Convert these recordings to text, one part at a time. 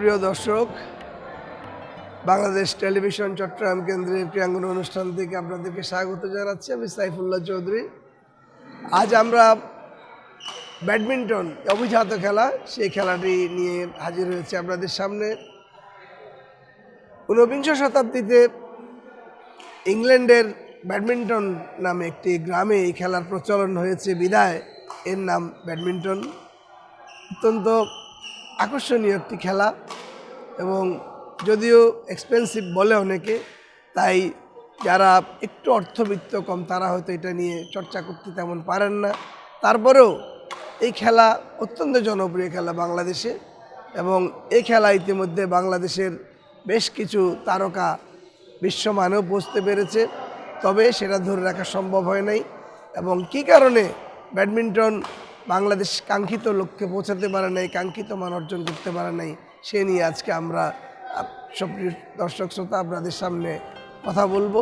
সুপ্রিয় দর্শক, বাংলাদেশ টেলিভিশন চট্টগ্রাম কেন্দ্রের ক্রীড়াঙ্গন অনুষ্ঠান থেকে আপনাদেরকে স্বাগত জানাচ্ছি আমি সাইফুল্লাহ চৌধুরী। আজ আমরা ব্যাডমিন্টন অভিজাত খেলা, সেই খেলাটি নিয়ে হাজির হয়েছে আপনাদের সামনে। ঊনবিংশ শতাব্দীতে ইংল্যান্ডের ব্যাডমিন্টন নামে একটি গ্রামে এই খেলার প্রচলন হয়েছে, বিদায়। এর নাম ব্যাডমিন্টন। অত্যন্ত আকর্ষণীয় একটি খেলা এবং যদিও এক্সপেন্সিভ বলে অনেকে, তাই যারা একটু অর্থবিত্ত কম তারা হয়তো এটা নিয়ে চর্চা করতে তেমন পারেন না। তারপরেও এই খেলা অত্যন্ত জনপ্রিয় খেলা বাংলাদেশে এবং এই খেলা ইতিমধ্যে বাংলাদেশের বেশ কিছু তারকা বিশ্বমানেও পৌঁছতে পেরেছে, তবে সেটা ধরে রাখা সম্ভব হয় নাই এবং কী কারণে ব্যাডমিন্টন বাংলাদেশ কাঙ্ক্ষিত লক্ষ্যে পৌঁছাতে পারে নাই, কাঙ্ক্ষিত মান অর্জন করতে পারে নাই, সে নিয়ে আজকে আমরা সব দর্শক, শ্রোতা আপনাদের সামনে কথা বলব।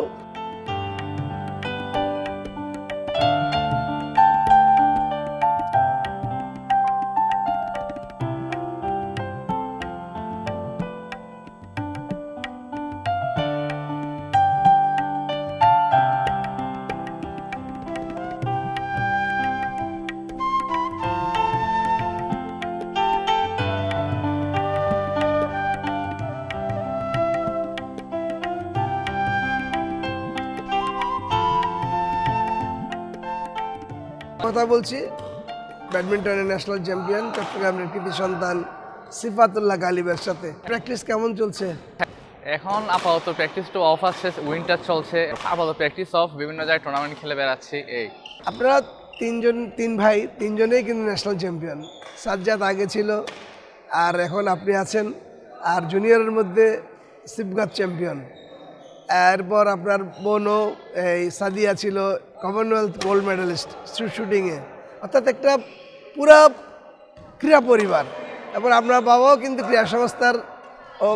কথা বলছি। ব্যাডমিন্টনের ন্যাশনাল চ্যাম্পিয়ন চট্টগ্রামের কৃতি সন্তান সিফাতুল্লাহ গালিবের সাথে। প্র্যাকটিস কেমন চলছে? এখন আপাতত প্র্যাকটিস টু অফ আসছে উইন্টার চলছে। আপাতত প্র্যাকটিস অফ বিভিন্ন জায়গায় টুর্নামেন্ট খেলে বেড়াচ্ছি এই। আপনারা তিনজন তিন ভাই তিনজনেই কিন্তু ন্যাশনাল চ্যাম্পিয়ন সাজ্জাদ আগে ছিল আর এখন আপনি আছেন আর জুনিয়রের মধ্যে সিপগাত চ্যাম্পিয়ন এরপর আপনার বোনও এই সাদিয়া ছিল কমনওয়েলথ গোল্ড মেডেলিস্ট শুটিংয়ে অর্থাৎ একটা পুরা ক্রীড়া পরিবার। এবং আপনার বাবাও কিন্তু ক্রীড়া সংস্থার ও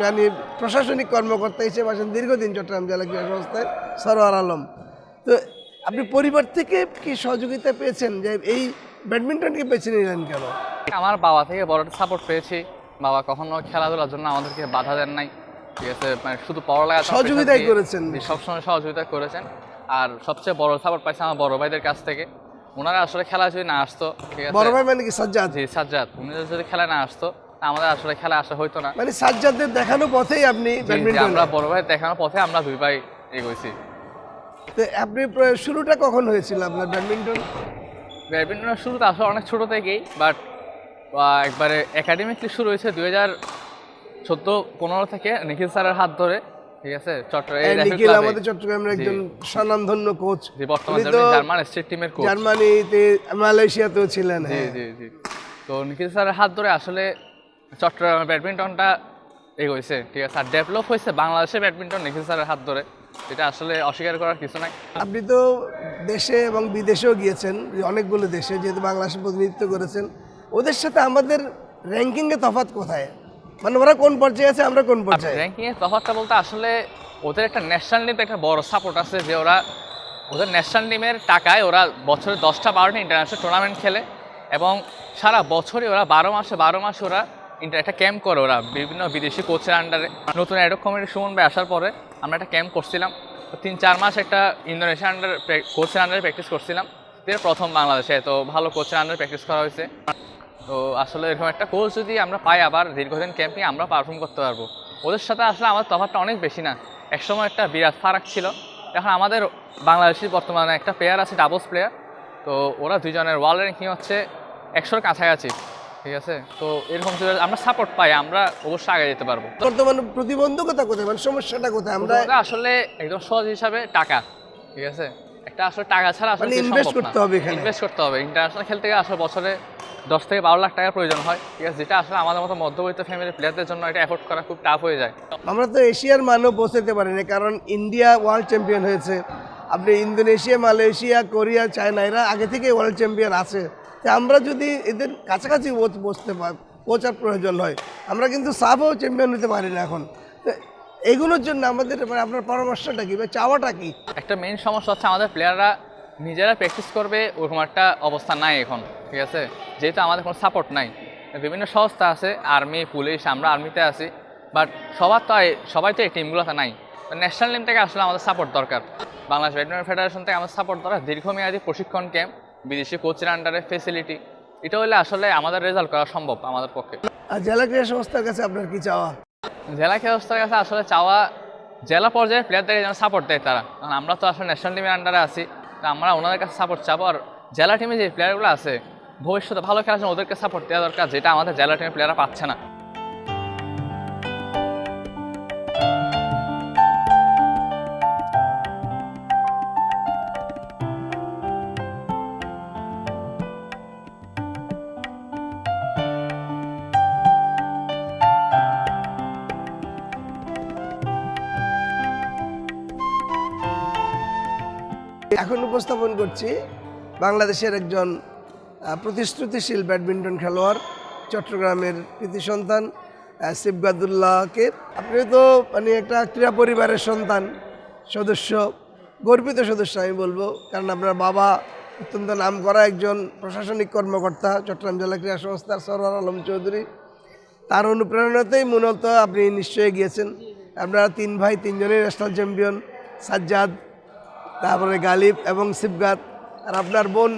মানে প্রশাসনিক কর্মকর্তা হিসেবে আছেন দীর্ঘদিন চট্টগ্রাম জেলা ক্রীড়া সংস্থায়, সরোয়ার আলম। তো আপনি পরিবার থেকে কি সহযোগিতা পেয়েছেন? যে এই ব্যাডমিন্টনকে বেছে নিলেন কেন? আমার বাবা থেকে বড় সাপোর্ট পেয়েছি। বাবা কখনো খেলাধুলার জন্য আমাদেরকে বাধা দেন নাই। ঠিক আছে? মানে শুধু পড়ালেখা সহযোগিতাই করেছেন। সবসময় সহযোগিতা করেছেন। আর সবচেয়ে বড় সাপোর্ট পাইছে আমার বড় ভাইদের কাছ থেকে। ওনারা আসলে খেলা যদি না আসতো ঠিক আছে? বড় ভাই মানে কি সাজ্জাদ? জি সাজ্জাদ। উনি যদি খেলা না আসতো আমাদের আসলে খেলা আসা হইতো না। মানে সাজ্জাদের দেখানো পথেই আপনি ব্যাডমিন্টন আমরা বড় ভাই দেখানোর পথে আমরা দুই ভাই এগোইছি। তো আপনি শুরুটা কখন হয়েছিল আপনার ব্যাডমিন্টন? ব্যাডমিন্টনের শুরুতে আসলে অনেক ছোট থেকেই বাট একবারে একাডেমিকলি শুরু হয়েছে দুই হাজার চোদ্দ পনেরো থেকে নিখিল স্যারের হাত ধরে ঠিক আছে? চট্টগ্রাম নিখিল আমাদের চট্টগ্রামের একজন স্বনামধন্য কোচ বর্তমান জার্মান স্টেট টিমের কোচ জার্মানিতে মালয়েশিয়াতেও ছিলেন জি হ্যাঁ। জি জি। তো নিখিল স্যারের হাত ধরে আসলে চট্টগ্রামের ব্যাডমিন্টনটা এগোইছে ঠিক আছে? আর ডেভেলপ হয়েছে বাংলাদেশের ব্যাডমিন্টন নিখিল স্যারের হাত ধরে। এটা আসলে অস্বীকার করার কিছু নাই। আপনি তো দেশে এবং বিদেশেও গিয়েছেন অনেকগুলো দেশে যেহেতু বাংলাদেশে প্রতিনিধিত্ব করেছেন। ওদের সাথে আমাদের র্যাঙ্কিংয়ে তফাৎ কোথায়? মানে ওরা কোন পর্যায়ে আছে আমরা কোন পর্যায়ে? র্যাঙ্কিং এর তফাৎটা বলতে আসলে ওদের একটা ন্যাশনাল টিমে একটা বড় সাপোর্ট আছে যে ওরা ওদের ন্যাশনাল টিমের টাকায় ওরা বছরে দশটা বারোটা ইন্টারন্যাশনাল টুর্নামেন্ট খেলে এবং সারা বছরই ওরা বারো মাসে বারো মাসে ওরা ইন্টার একটা ক্যাম্প করে ওরা। বিভিন্ন বিদেশি কোচের আন্ডারে নতুন অ্যাডক কমিটি সুমন ভাই আসার পরে আমরা একটা ক্যাম্প করছিলাম। তিন চার মাস একটা ইন্দোনেশিয়া আন্ডার কোচের আন্ডারে প্র্যাকটিস করছিলাম। প্রথম বাংলাদেশে তো ভালো কোচের আন্ডারে প্র্যাকটিস করা হয়েছে। তো আসলে এরকম একটা কোচ যদি আমরা পাই আবার দীর্ঘদিন ক্যাম্পিং আমরা পারফর্ম করতে পারব। ওদের সাথে আসলে আমাদের তফাৎটা অনেক বেশি না। একসময় একটা বিরাট ফারাক ছিল। এখন আমাদের বাংলাদেশের বর্তমানে একটা প্লেয়ার আছে ডাবলস প্লেয়ার তো ওরা দুজনের ওয়ার্ল্ড র্যাঙ্কিং হচ্ছে একশোর কাছাকাছি ঠিক আছে? তো এরকম আমরা সাপোর্ট পাই আমরা অবশ্যই আগে যেতে পারব। বর্তমানে প্রতিবন্ধকতা কোথায়? মানে সমস্যাটা কোথায়? আমরা আমরা আসলে একদম সহজ হিসাবে টাকা ঠিক আছে? একটা আসলে টাকা ছাড়া আসলে মানে কিছু invest সম্ভব না। করতে হবে ইনভেস্ট করতে হবে। ইন্টারন্যাশনাল খেলতে গেলে আসলে বছরে দশ থেকে বারো লাখ টাকার প্রয়োজন হয়। ঠিক আছে যেটা আসলে আমাদের মতো মধ্যবিত্ত ফ্যামিলির প্লেয়ারদের জন্য এটা এফোর্ড করা খুব টাফ হয়ে যায়। আমরা তো এশিয়ার মানও পৌঁছাতে পারিনি কারণ ইন্ডিয়া ওয়ার্ল্ড চ্যাম্পিয়ন হয়েছে। আপনি ইন্দোনেশিয়া মালয়েশিয়া কোরিয়া চায়না এরা আগে থেকে ওয়ার্ল্ড চ্যাম্পিয়ন আছে। তো আমরা যদি এদের কাছাকাছি পৌঁছতে পার পৌঁছার প্রয়োজন হয় আমরা কিন্তু সাফও চ্যাম্পিয়ন হতে পারি না এখন এগুলোর জন্য আমাদের মানে আপনার পরামর্শটা কি বা চাওয়াটা কি? একটা মেইন সমস্যা হচ্ছে আমাদের প্লেয়াররা নিজেরা প্র্যাকটিস করবে ওরকম একটা অবস্থা নাই এখন ঠিক আছে? যেহেতু আমাদের কোনো সাপোর্ট নাই। বিভিন্ন সংস্থা আছে আর্মি পুলিশ আমরা আর্মিতে আছি বাট সবার তো সবাই তো এই টিমগুলোতে নাই। ন্যাশনাল টিম থেকে আসলে আমাদের সাপোর্ট দরকার। বাংলাদেশ ব্যাডমিন্টন ফেডারেশন থেকে আমাদের সাপোর্ট দরকার। দীর্ঘমেয়াদী প্রশিক্ষণ ক্যাম্প বিদেশি কোচের আন্ডারে ফেসিলিটি এটা হলে আসলে আমাদের রেজাল্ট করা সম্ভব আমাদের পক্ষে। আর জেলা ক্রীড়া সংস্থার কাছে আপনার কি চাওয়া? জেলা খেলার কাছে আসলে চাওয়া জেলা পর্যায়ে প্লেয়ারদেরকে যেন সাপোর্ট দেয় তারা। কারণ আমরা তো আসলে ন্যাশনাল টিমের আন্ডারে আছি। আমরা ওনাদের কাছে সাপোর্ট চাবো। আর জেলা টিমে যে প্লেয়ারগুলো আছে, ভবিষ্যতে ভালো খেলার জন্য ওদেরকে সাপোর্ট দেওয়া দরকার, যেটা আমাদের জেলা টিমের প্লেয়াররা পাচ্ছে না। এখন উপস্থাপন করছি বাংলাদেশের একজন প্রতিশ্রুতিশীল ব্যাডমিন্টন খেলোয়াড় চট্টগ্রামের কৃতি সন্তান আহ, সিবগাদুল্লাহকে আপনি তো মানে একটা ক্রীড়া পরিবারের সন্তান সদস্য গর্বিত সদস্য আমি বলব কারণ আপনার বাবা অত্যন্ত নামকরা একজন প্রশাসনিক কর্মকর্তা চট্টগ্রাম জেলা ক্রীড়া সংস্থার সরওয়ার আলম চৌধুরী। তার অনুপ্রেরণাতেই মূলত আপনি নিশ্চয়ই গিয়েছেন আপনারা তিন ভাই তিনজনই ন্যাশনাল চ্যাম্পিয়ন সাজ্জাদ তারপরে গালিব এবং সিবগাত আর আপনার বোন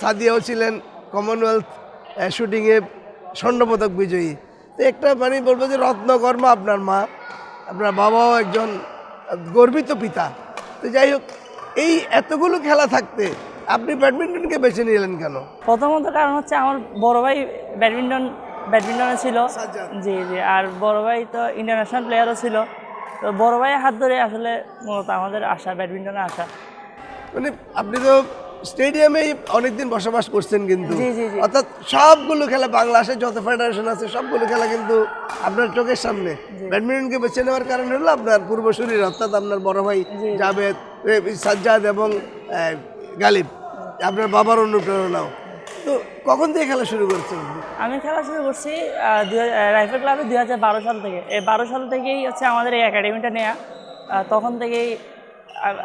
সাদিয়াও ছিলেন কমনওয়েলথ শুটিংয়ে স্বর্ণপদক বিজয়ী। তো একটা মানে বলব যে রত্নকর্মা আপনার মা আপনার বাবাও একজন গর্বিত পিতা। তো যাই হোক এই এতগুলো খেলা থাকতে আপনি ব্যাডমিন্টনকে বেছে নিলেন কেন? প্রথমত কারণ হচ্ছে আমার বড় ভাই ব্যাডমিন্টন ব্যাডমিন্টনে ছিল। জি জি আর বড় ভাই তো ইন্টারন্যাশনাল প্লেয়ারও ছিল। তো বড় ভাইয়ের হাত ধরে আসলে মূলত আমাদের আশা ব্যাডমিন্টনে আসা মানে আপনি তো স্টেডিয়ামেই অনেকদিন বসবাস করছেন কিন্তু। জি, জি, জি। অর্থাৎ সবগুলো খেলা বাংলাদেশে যত ফেডারেশন আছে সবগুলো খেলা কিন্তু আপনার চোখের সামনে। ব্যাডমিন্টনকে বেছে নেওয়ার কারণ হলো আপনার পূর্বসূরির অর্থাৎ আপনার বড় ভাই জাভেদ সাজ্জাদ এবং গালিব। আপনার বাবার অনুপ্রেরণাও। তো কখন থেকে খেলা শুরু করছেন? আমি খেলা শুরু করছি রাইফেল ক্লাবে দুই হাজার বারো সাল থেকে। এই বারো সাল থেকেই হচ্ছে আমাদের এই একাডেমিটা নেওয়া তখন থেকেই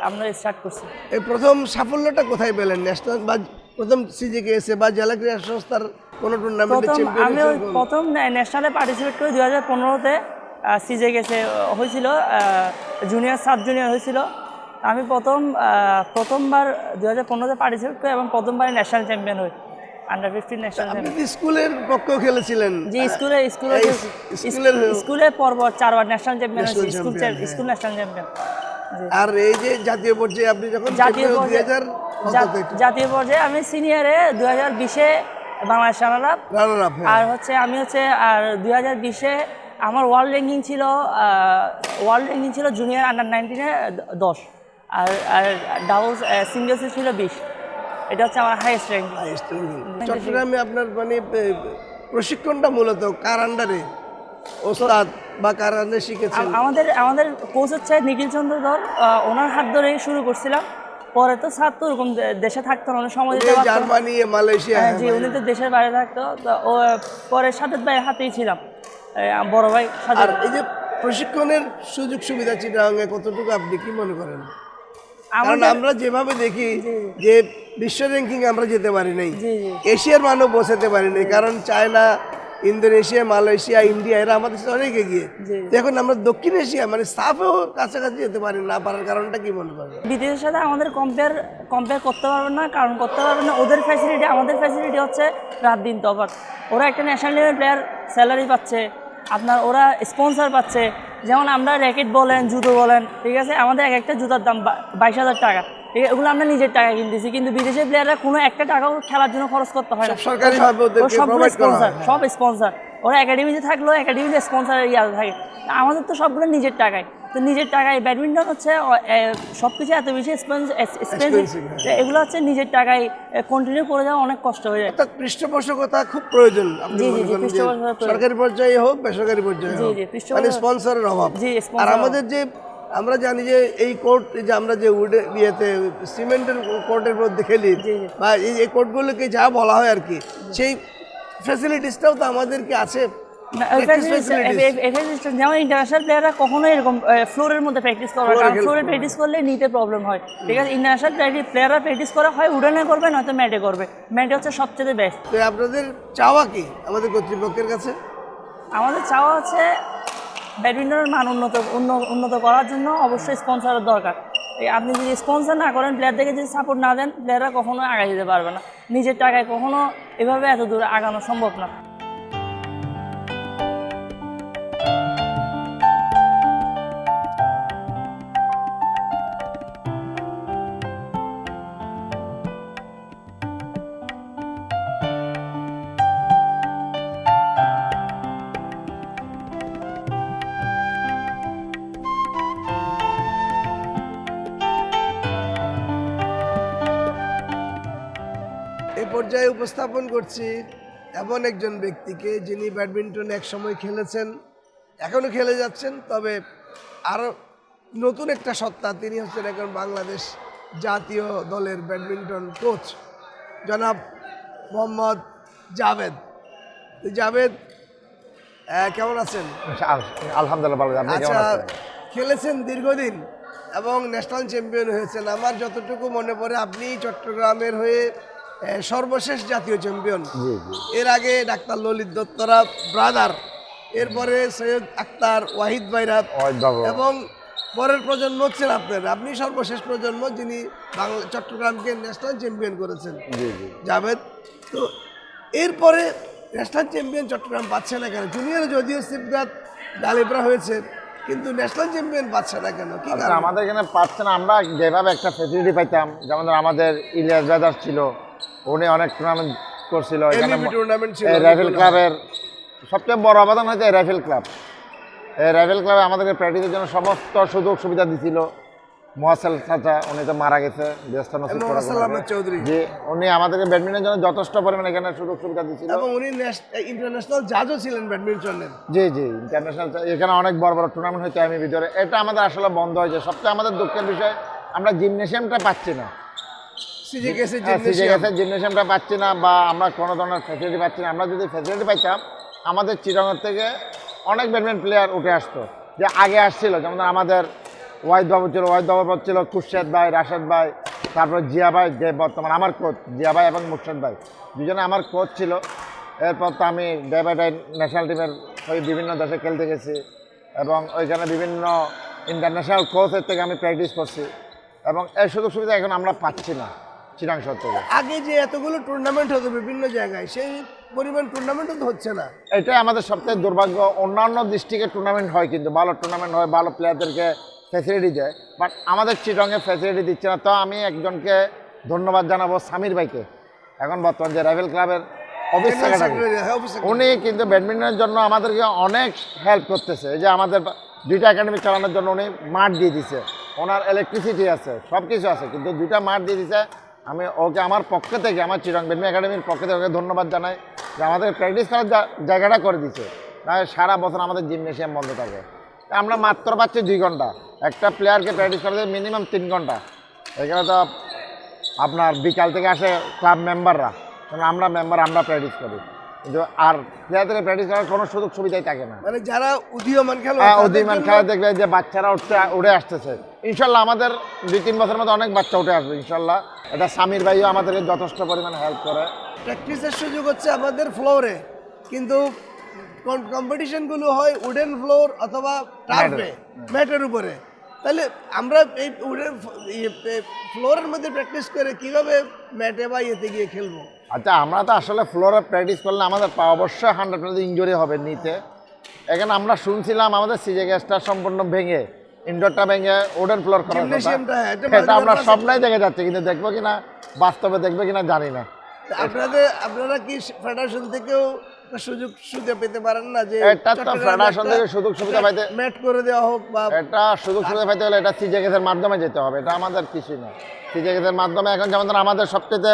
আমরা স্টার্ট করছি। এই প্রথম সাফল্যটা কোথায় পেলেন? ন্যাশনাল বা প্রথম সিজিকে এসে বা জেলা ক্রীড়া সংস্থার কোনো টুর্নামেন্টে আমি প্রথম ন্যাশনালে পার্টিসিপেট করি দুই হাজার পনেরোতে সিজে গেছে হয়েছিল জুনিয়র সাব জুনিয়র হয়েছিল। আমি প্রথম প্রথমবার দু হাজার পনেরোতে পার্টিসিপেট করি এবং প্রথমবার ন্যাশনাল চ্যাম্পিয়ন হই। আন্ডার ফিফটিন ন্যাশনাল আপনি স্কুলের পক্ষেও খেলেছিলেন। জি স্কুলে স্কুলে স্কুলের স্কুলে পরপর চারবার ন্যাশনাল চ্যাম্পিয়ন স্কুল হ্যাঁ। স্কুল ন্যাশনাল চ্যাম্পিয়ন আর এই যে জাতীয় পর্যায়ে আপনি যখন জাতীয় পর্যায়ে জাতীয় পর্যায়ে আমি সিনিয়রে দুই হাজার বিশে বাংলাদেশ রানার আপ আর হচ্ছে আমি হচ্ছে আর দুই হাজার বিশে আমার ওয়ার্ল্ড র্যাঙ্কিং ছিল ওয়ার্ল্ড র্যাঙ্কিং ছিল জুনিয়র আন্ডার নাইনটিনে দশ। আর আর ডাবলস সিঙ্গেলসে ছিল বিশ। এটা হচ্ছে আমার হাইয়েস্ট র্যাঙ্কিং চট্টগ্রামে আপনার মানে প্রশিক্ষণটা মূলত কার আন্ডারে ওস্তাদ বা কার আন্ডারে শিখেছেন? আমাদের আমাদের কোচ হচ্ছে নিখিল চন্দ্র আহ, ওনার হাত ধরেই শুরু করছিলাম। পরে তো স্যার তো ওরকম দেশে থাকতো না সময় দিতে পারতো জার্মানি মালয়েশিয়া হ্যাঁ, জি উনি তো দেশের বাইরে থাকতো। তো ও পরে সাজেদ ভাইয়ের হাতেই ছিলাম। বড় ভাই আর এই যে প্রশিক্ষণের সুযোগ সুবিধা চিটাগাঙ্গে কতটুকু আপনি কি মনে করেন? কারণ আমরা যেভাবে দেখি যে বিশ্ব র্যাঙ্কিং আমরা যেতে পারি নাই। এশিয়ার মানও পৌঁছাতে পারিনি কারণ চায়না ইন্দোনেশিয়া মালয়েশিয়া ইন্ডিয়া এরা আমাদের সাথে অনেক এগিয়ে। এখন আমরা দক্ষিণ এশিয়া মানে সাফেও কাছাকাছি যেতে পারি না পারার কারণটা কি মনে করেন? বিদেশের সাথে আমাদের কম্পেয়ার কম্পেয়ার করতে পারবে না কারণ করতে পারবে না। ওদের ফ্যাসিলিটি আমাদের ফ্যাসিলিটি হচ্ছে রাত দিন তফাৎ। ওরা একটা ন্যাশনাল লেভেল প্লেয়ার স্যালারি পাচ্ছে। আপনার ওরা স্পন্সর পাচ্ছে। যেমন আমরা র্যাকেট বলেন জুতো বলেন ঠিক আছে? আমাদের এক একটা জুতার দাম বাইশ হাজার টাকা ঠিক আছে? এগুলো আমরা নিজের টাকা কিনতেছি কিন্তু বিদেশের প্লেয়াররা কোনো একটা টাকাও খেলার জন্য খরচ করতে হয় না। সরকারি সবগুলো স্পন্সার স্পন্সর সব স্পন্সার ওরা একাডেমিতে থাকলেও একাডেমিতে স্পন্সার ইয়া থাকে। আমাদের তো সবগুলো নিজের টাকায়। তো নিজের টাকায় ব্যাডমিন্টন হচ্ছে সব কিছু এত বেশি এক্সপেন্সিভ হ্যাঁ। এগুলো হচ্ছে নিজের টাকায় কন্টিনিউ করে যাওয়া অনেক কষ্ট হয়ে যায় অর্থাৎ পৃষ্ঠপোষকতা খুব প্রয়োজন জি, জি, জি। সরকারি পর্যায়ে হোক বেসরকারি পর্যায়ে জি, জি, স্পন্সরের অভাব জি, আর আমাদের যে আমরা জানি যে এই কোর্ট যে আমরা যে উডে ইয়েতে সিমেন্টের কোর্টের মধ্যে খেলি। বা এই কোর্টগুলোকে যা বলা হয় আর কি সেই ফ্যাসিলিটিসটাও তো আমাদেরকে আছে? যেমন ইন্টারন্যাশনাল প্লেয়াররা কখনো এরকম ফ্লোরের মধ্যে প্র্যাকটিস করে কারণ ফ্লোরে প্র্যাকটিস করলে নিতে প্রবলেম হয়। ঠিক আছে ইন্টারন্যাশনাল প্লেয়াররা প্র্যাকটিস করা হয় উডানে করবে নয়তো ম্যাটে করবে। ম্যাটে হচ্ছে সবচেয়ে বেস্ট তো আপনাদের চাওয়া কি আমাদের কর্তৃপক্ষের কাছে? আমাদের চাওয়া হচ্ছে ব্যাডমিন্টনের মান উন্নত উন্নত করার জন্য অবশ্যই স্পন্সরের দরকার। আপনি যদি স্পন্সর না করেন প্লেয়ারদেরকে যদি সাপোর্ট না দেন প্লেয়াররা কখনো আগায় যেতে পারবে না। নিজের টাকায় কখনো এভাবে এত দূরে আগানো সম্ভব না। এই পর্যায়ে উপস্থাপন করছি এমন একজন ব্যক্তিকে যিনি ব্যাডমিন্টন এক সময় খেলেছেন এখনও খেলে যাচ্ছেন তবে আরও নতুন একটা সত্তা তিনি হচ্ছেন এখন বাংলাদেশ জাতীয় দলের ব্যাডমিন্টন কোচ জনাব মোহাম্মদ জাভেদ। জাভেদ কেমন আছেন? আল- আলহামদুলিল্লাহ আচ্ছা খেলেছেন দীর্ঘদিন এবং ন্যাশনাল চ্যাম্পিয়ন হয়েছেন। আমার যতটুকু মনে পড়ে আপনি চট্টগ্রামের হয়ে সর্বশেষ জাতীয় চ্যাম্পিয়ন। এর আগে ডাক্তার ললিত দত্তরা ব্রাদার এরপরে সৈয়দ আক্তার ওয়াহিদ বাবু। এবং পরের প্রজন্ম হচ্ছেন আপনার। আপনি সর্বশেষ প্রজন্ম যিনি বাংলা চট্টগ্রামকে ন্যাশনাল চ্যাম্পিয়ন করেছেন। জাভেদ তো এরপরে ন্যাশনাল চ্যাম্পিয়ন চট্টগ্রাম পাচ্ছে না কেন? জুনিয়র যদিও সিপগাত গালিবরা হয়েছে কিন্তু ন্যাশনাল চ্যাম্পিয়ন পাচ্ছে না কেন? কি আচ্ছা আমাদের এখানে পাচ্ছে না। আমরা যেভাবে একটা ফেসিলিটি পাইতাম যেমন আমাদের ইলিয়াস ব্রাদার্স ছিল উনি অনেক টুর্নামেন্ট করছিল এখানে রাইফেল ক্লাবের সবচেয়ে বড় অবদান হয়েছে রাইফেল ক্লাব এই রাইফেল ক্লাবে আমাদেরকে প্র্যাকটিসের জন্য সমস্ত সুযোগ সুবিধা দিছিল। মোয়াসেল চাচা উনি তো মারা গেছে ব্যস্ত চৌধুরী। জি উনি আমাদেরকে ব্যাডমিন্টনের জন্য যথেষ্ট পরিমাণে এখানে সুযোগ সুবিধা দিছিল। এবং উনি ইন্টারন্যাশনাল জাজও ছিলেন ব্যাডমিন্টনের। জি জি ইন্টারন্যাশনাল এখানে অনেক বড় বড় টুর্নামেন্ট হচ্ছে আমি ভিতরে। এটা আমাদের আসলে বন্ধ হয়েছে। সবচেয়ে আমাদের দুঃখের বিষয় আমরা জিমনেশিয়ামটা পাচ্ছি না। সিজে গেছে সিজে জিমনেশিয়াম। জিমনেশিয়ামটা পাচ্ছি না বা আমরা কোনো ধরনের ফ্যাসিলিটি পাচ্ছি না। আমরা যদি ফ্যাসিলিটি পাইতাম আমাদের চিরঙের থেকে অনেক ব্যাডমিন্টন প্লেয়ার উঠে আসতো। যে আগে আসছিল যেমন আমাদের ওয়াহিদ বাবু ছিল ওয়াহিদ বাবুর পর ছিল খুরশেদ ভাই রাশেদ ভাই তারপর জিয়া ভাই যে বর্তমান আমার কোচ জিয়া ভাই এবং মুর্শেদ ভাই। দুজনে আমার কোচ ছিল। এরপর তো আমি ডে বাই ডে ন্যাশনাল টিমের হয়ে বিভিন্ন দেশে খেলতে গেছি এবং ওইখানে বিভিন্ন ইন্টারন্যাশনাল কোচের থেকে আমি প্র্যাকটিস করছি। এবং এই সুযোগ সুবিধা এখন আমরা পাচ্ছি না। চিরাং থেকে আগে যে এতগুলো টুর্নামেন্ট হতো বিভিন্ন জায়গায় সেই পরিমাণ টুর্নামেন্টও তো হচ্ছে না। এটাই আমাদের সবথেকে দুর্ভাগ্য। অন্যান্য ডিস্ট্রিক্টের টুর্নামেন্ট হয় কিন্তু ভালো টুর্নামেন্ট হয় ভালো প্লেয়ারদেরকে ফ্যাসিলিটি দেয়। বাট আমাদের চিটংয়ে ফ্যাসিলিটি দিচ্ছে না। তো আমি একজনকে ধন্যবাদ জানাব সামির ভাইকে। এখন বর্তমান যে রাইভেল ক্লাবের অফিস। উনি কিন্তু ব্যাডমিন্টনের জন্য আমাদেরকে অনেক হেল্প করতেছে। যে আমাদের দুইটা একাডেমি চালানোর জন্য উনি মাঠ দিয়ে দিছে। ওনার ইলেকট্রিসিটি আছে সব কিছু আছে কিন্তু দুইটা মাঠ দিয়ে দিছে। আমি ওকে আমার পক্ষ থেকে, আমার চিরং ব্যাডমিন্টন একাডেমির পক্ষ থেকে ওকে ধন্যবাদ জানাই যে আমাদের প্র্যাকটিস করার জায়গাটা করে দিছে। নাহলে সারা বছর আমাদের জিমনেশিয়াম বন্ধ থাকে। আমরা মাত্র পাচ্ছি দুই ঘণ্টা। একটা প্লেয়ারকে প্র্যাকটিস করাতে মিনিমাম তিন ঘণ্টা। এখানে তো আপনার বিকাল থেকে আসে ক্লাব মেম্বাররা কারণ আমরা মেম্বার আমরা প্র্যাকটিস করি। আর প্লেয়ারদের প্র্যাকটিস করার কোনো সুযোগ সুবিধাই থাকে না। মানে যারা উদীয়মান খেলোয়াড় হ্যাঁ উদীয়মান খেলা দেখবে যে বাচ্চারা উঠতে উঠে আসতেছে। ইনশাল্লাহ আমাদের দুই তিন বছরের মধ্যে অনেক বাচ্চা উঠে আসবে ইনশাল্লাহ। এটা সামির ভাইও আমাদেরকে যথেষ্ট পরিমাণে হেল্প করে। প্র্যাকটিসের সুযোগ হচ্ছে আমাদের ফ্লোরে কিন্তু কম্পিটিশনগুলো হয় উডেন ফ্লোর অথবা টার্ফে ম্যাটের উপরে। তাহলে আমরা এই উডেন ফ্লোরের মধ্যে প্র্যাকটিস করে কীভাবে ম্যাটে বা ইয়েতে গিয়ে খেলব? আচ্ছা আমরা তো আসলে ফ্লোরে প্র্যাকটিস করলে আমাদের পা অবশ্যই হান্ড্রেড পার্সেন্ট ইঞ্জুরি হবে নিতে এখানে আমরা শুনছিলাম আমাদের সিজে গ্যাসটা সম্পূর্ণ ভেঙে ইনডোরটা ভেঙে ওডেন ফ্লোর এটা আমরা স্বপ্নাই দেখে যাচ্ছে কিন্তু দেখব কিনা বাস্তবে দেখবে কিনা জানি না। আপনাদের আপনারা কি ফেডারেশন থেকেও সুযোগ সুবিধা পেতে পারেন না যে এটা তো ফেডারেশন থেকে সুযোগ সুবিধা পাইতে ম্যাট করে দেওয়া হোক বা এটা সুযোগ সুবিধা পাইতে হলে এটা সিজে গ্যাসের মাধ্যমে যেতে হবে এটা আমাদের কিছুই না। সিজে গ্যাসের মাধ্যমে এখন যেমন আমাদের সবচেয়ে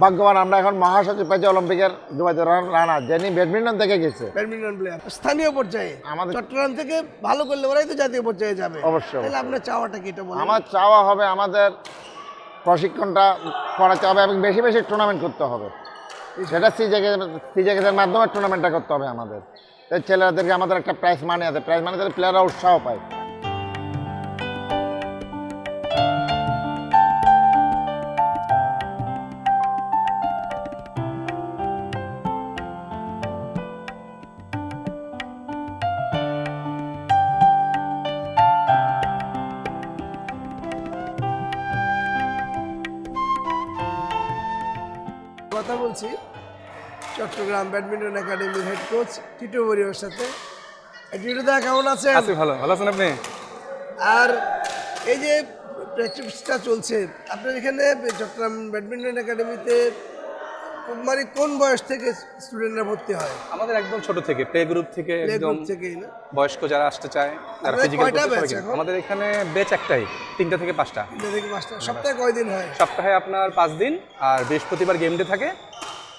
ভাগ্যবান আমরা এখন মহাসচিব পাইছি অলিম্পিকের দুবাই রানা যিনি ব্যাডমিন্টন থেকে গেছে। ব্যাডমিন্টন প্লেয়ার স্থানীয় পর্যায়ে আমাদের- চট্টগ্রাম থেকে ভালো করলে ওরাই তো জাতীয় পর্যায়ে যাবে। অবশ্যই, তাহলে আপনার চাওয়াটা কি এটা আমার চাওয়া হবে আমাদের প্রশিক্ষণটা করাতে হবে এবং বেশি বেশি টুর্নামেন্ট করতে হবে। সেটা সিজে সিজে গ্যাসের মাধ্যমে টুর্নামেন্টটা করতে হবে আমাদের। ছেলেদেরকে আমাদের একটা প্রাইজ মানি আছে। প্রাইজ মানি তাহলে প্লেয়াররা উৎসাহ পায়। চট্টগ্রাম ব্যাডমিন্টন একাডেমির হেড কোচ টিটু বরিওর সাথে। টিটু দা কেমন আছেন? আছি ভালো। ভালো আছেন আপনি? আর এই যে প্র্যাকটিসটা চলছে আপনার এখানে চট্টগ্রাম ব্যাডমিন্টন একাডেমিতে মানে কোন বয়স থেকে স্টুডেন্টরা ভর্তি হয়? আমাদের একদম ছোট থেকে প্লে গ্রুপ থেকে একদম না? বয়স্ক যারা আসতে চায় আপনাদের ফিজিক্যাল batch আমাদের এখানে বেচ একটাই তিনটা থেকে পাঁচটা। তিনটা থেকে পাঁচটা। সপ্তাহে কয়দিন হয়? সপ্তাহে আপনার পাঁচ দিন আর বৃহস্পতিবার গেম ডে থাকে।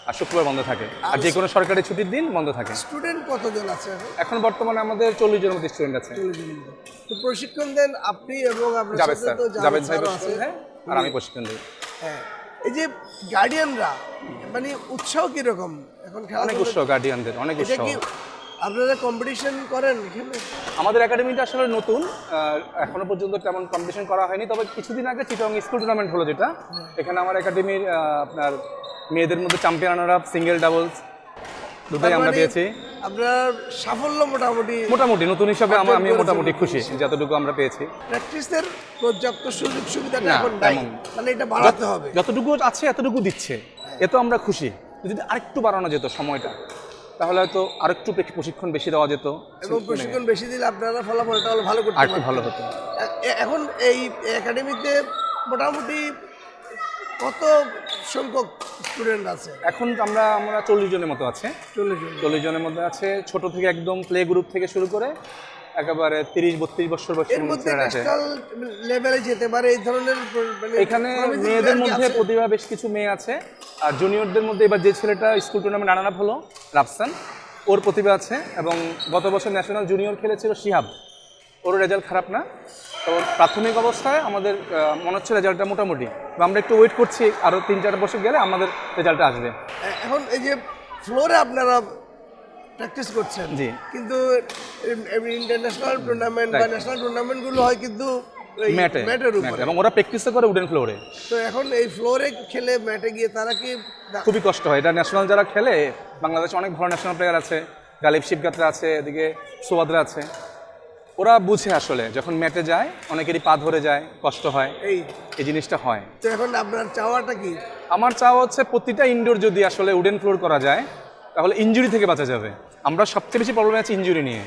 আর শুক্রবার বন্ধ থাকে। আর যে কোনো সরকারি ছুটির দিন বন্ধ থাকে। স্টুডেন্ট কতজন আছে এখন? বর্তমানে আমাদের চল্লিশ জনের মতো স্টুডেন্ট আছে। তো প্রশিক্ষণ দেন আপনি এবং জাভেদ স্যার জাভেদ আছে। আর আমি প্রশিক্ষণ দিই। হ্যাঁ। এই যে গার্ডিয়ানরা মানে উৎসাহ কীরকম? এখন অনেক উৎসাহ গার্ডিয়ানদের অনেক উৎসাহ। আপনারা কম্পিটিশন করেন এখানে? আমাদের একাডেমিটা আসলে নতুন এখনও পর্যন্ত তেমন কম্পিটিশন করা হয়নি তবে কিছুদিন আগে চিটং স্কুল টুর্নামেন্ট হলো যেটা। এখানে আমার একাডেমির আপনার মেয়েদের মধ্যে চ্যাম্পিয়ন আপ সিঙ্গেল ডাবলস দুটোই আমরা পেয়েছি। আপনার সাফল্য মোটামুটি মোটামুটি নতুন হিসাবে আমা- আমি মোটামুটি খুশি যতটুকু আমরা পেয়েছি। প্র্যাকটিসের পর্যাপ্ত সুযোগ সুবিধাটা না, এখন নাই। মানে এটা বাড়াতে হবে। যতটুকু আছে এতটুকু দিচ্ছে। এত আমরা খুশি। যদি আরেকটু বাড়ানো যেত সময়টা। তাহলে হয়তো আরেকটু একটু প্রশিক্ষণ বেশি দেওয়া যেত। এবং প্রশিক্ষণ বেশি দিলে আপনারা ফলাফলটা হলো ভালো করতে আরেকটু ভালো হতো। এখন এই একাডেমিতে মোটামুটি কত সংখ্যক স্টুডেন্ট আছে? এখন আমরা আমরা চল্লিশ জনের মতো আছে। চল্লিশ জন চল্লিশ জনের মধ্যে আছে ছোট থেকে একদম প্লে গ্রুপ থেকে শুরু করে একেবারে তিরিশ বত্রিশ বছর বয়সের মধ্যে লেভেলে যেতে পারে এই ধরনের মানে এখানে মেয়েদের মধ্যে প্রতিভা বেশ কিছু মেয়ে আছে। আর জুনিয়রদের মধ্যে এবার যে ছেলেটা স্কুল টুর্নামেন্ট আপ হলো রাফসান ওর প্রতিভা আছে এবং গত বছর ন্যাশনাল জুনিয়র খেলেছিল শিহাব। ওর রেজাল্ট খারাপ না। তো প্রাথমিক অবস্থায় আমাদের মনে হচ্ছে রেজাল্টটা মোটামুটি। আমরা একটু ওয়েট করছি আরও তিন চার বছর গেলে আমাদের রেজাল্টটা আসবে। এখন এই যে ফ্লোরে আপনারা প্র্যাকটিস করছেন। জি। কিন্তু ইন্টারন্যাশনাল টুর্নামেন্ট বা ন্যাশনাল টুর্নামেন্টগুলো হয় কিন্তু ম্যাটে ম্যাটের উপরে। এবং ওরা প্র্যাকটিসও করে উডেন ফ্লোরে তো এখন এই ফ্লোরে খেলে ম্যাটে গিয়ে তারা কি খুবই কষ্ট হয়। এটা ন্যাশনাল যারা খেলে বাংলাদেশে অনেক ভালো ন্যাশনাল প্লেয়ার আছে। গালিব শিবগাত্রা আছে এদিকে সুবাদরা আছে। ওরা বুঝে আসলে যখন ম্যাটে যায় অনেকেরই পা ধরে যায় কষ্ট হয়। এই। এই জিনিসটা হয়। তো এখন আপনার চাওয়াটা কি? আমার চাওয়া হচ্ছে প্রতিটা ইনডোর যদি আসলে উডেন ফ্লোর করা যায় তাহলে ইঞ্জুরি থেকে বাঁচা যাবে। আমরা সবচেয়ে বেশি প্রবলেম আছে ইঞ্জুরি নিয়ে।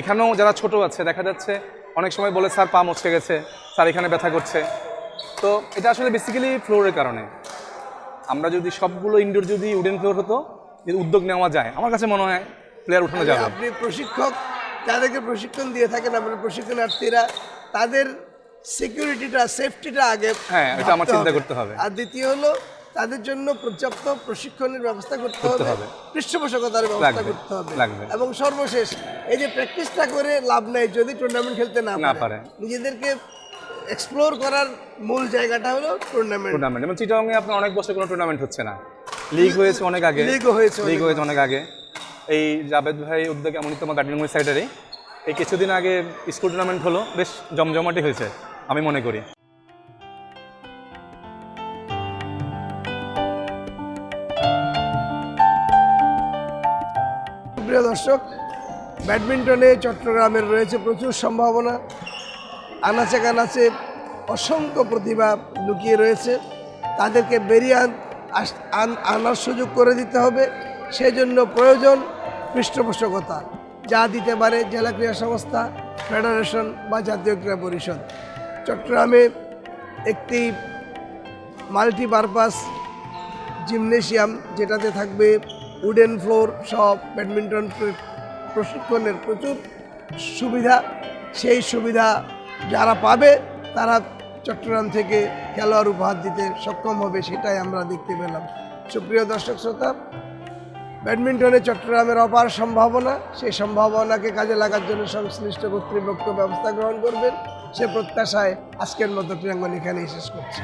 এখানেও যারা ছোট আছে দেখা যাচ্ছে অনেক সময় বলে স্যার পা মচকে গেছে স্যার এখানে ব্যথা করছে। তো এটা আসলে বেসিক্যালি ফ্লোরের কারণে। আমরা যদি সবগুলো ইনডোর যদি উডেন ফ্লোর হতো যদি উদ্যোগ নেওয়া যায় আমার কাছে মনে হয় প্লেয়ার উঠানো যাবে। আপনি প্রশিক্ষক যাদেরকে প্রশিক্ষণ দিয়ে থাকেন আপনার প্রশিক্ষণার্থীরা তাদের সিকিউরিটিটা সেফটিটা আগে হ্যাঁ, এটা আমার চিন্তা করতে হবে। আর দ্বিতীয় হলো তাদের জন্য পর্যাপ্ত প্রশিক্ষণের ব্যবস্থা করতে হবে। পৃষ্ঠপোষকতার ব্যবস্থা করতে হবে। এবং সর্বশেষ এই যে প্র্যাকটিসটা করে লাভ নেই যদি টুর্নামেন্ট খেলতে না পারে। নিজেদেরকে এক্সপ্লোর করার মূল জায়গাটা হলো টুর্নামেন্ট টুর্নামেন্ট যেমন চিটাংয়ে আপনার অনেক বছর কোনো টুর্নামেন্ট হচ্ছে না। লিগ হয়েছে অনেক আগে। লিগও হয়েছে লিগ হয়েছে অনেক আগে। এই জাভেদ ভাই উদ্যোগে এমনই তোমার গার্ডেন সাইডারে এই কিছুদিন আগে স্কুল টুর্নামেন্ট হলো। বেশ জমজমাটি হয়েছে আমি মনে করি। প্রিয় দর্শক, ব্যাডমিন্টনে চট্টগ্রামের রয়েছে প্রচুর সম্ভাবনা। আনাচে কানাচে অসংখ্য প্রতিভা লুকিয়ে রয়েছে। তাদেরকে বেরিয়ে আন- আন- আনার সুযোগ করে দিতে হবে। সেই জন্য প্রয়োজন পৃষ্ঠপোষকতা, যা দিতে পারে জেলা ক্রীড়া সংস্থা, ফেডারেশন বা জাতীয় ক্রীড়া পরিষদ। চট্টগ্রামে একটি মাল্টিপারপাস জিমনেশিয়াম যেটাতে থাকবে উডেন ফ্লোর সব ব্যাডমিন্টন প্রশিক্ষণের প্রচুর সুবিধা। সেই সুবিধা যারা পাবে, তারা চট্টগ্রাম থেকে খেলোয়াড় উপহার দিতে সক্ষম হবে, সেটাই আমরা দেখতে পেলাম। সুপ্রিয় দর্শক শ্রোতা, ব্যাডমিন্টনে চট্টগ্রামের অপার সম্ভাবনা সেই সম্ভাবনাকে কাজে লাগার জন্য সংশ্লিষ্ট কর্তৃপক্ষ ব্যবস্থা গ্রহণ করবেন। সে প্রত্যাশায় আজকের মতো প্রিয়াঙ্গন এখানেই শেষ করছি।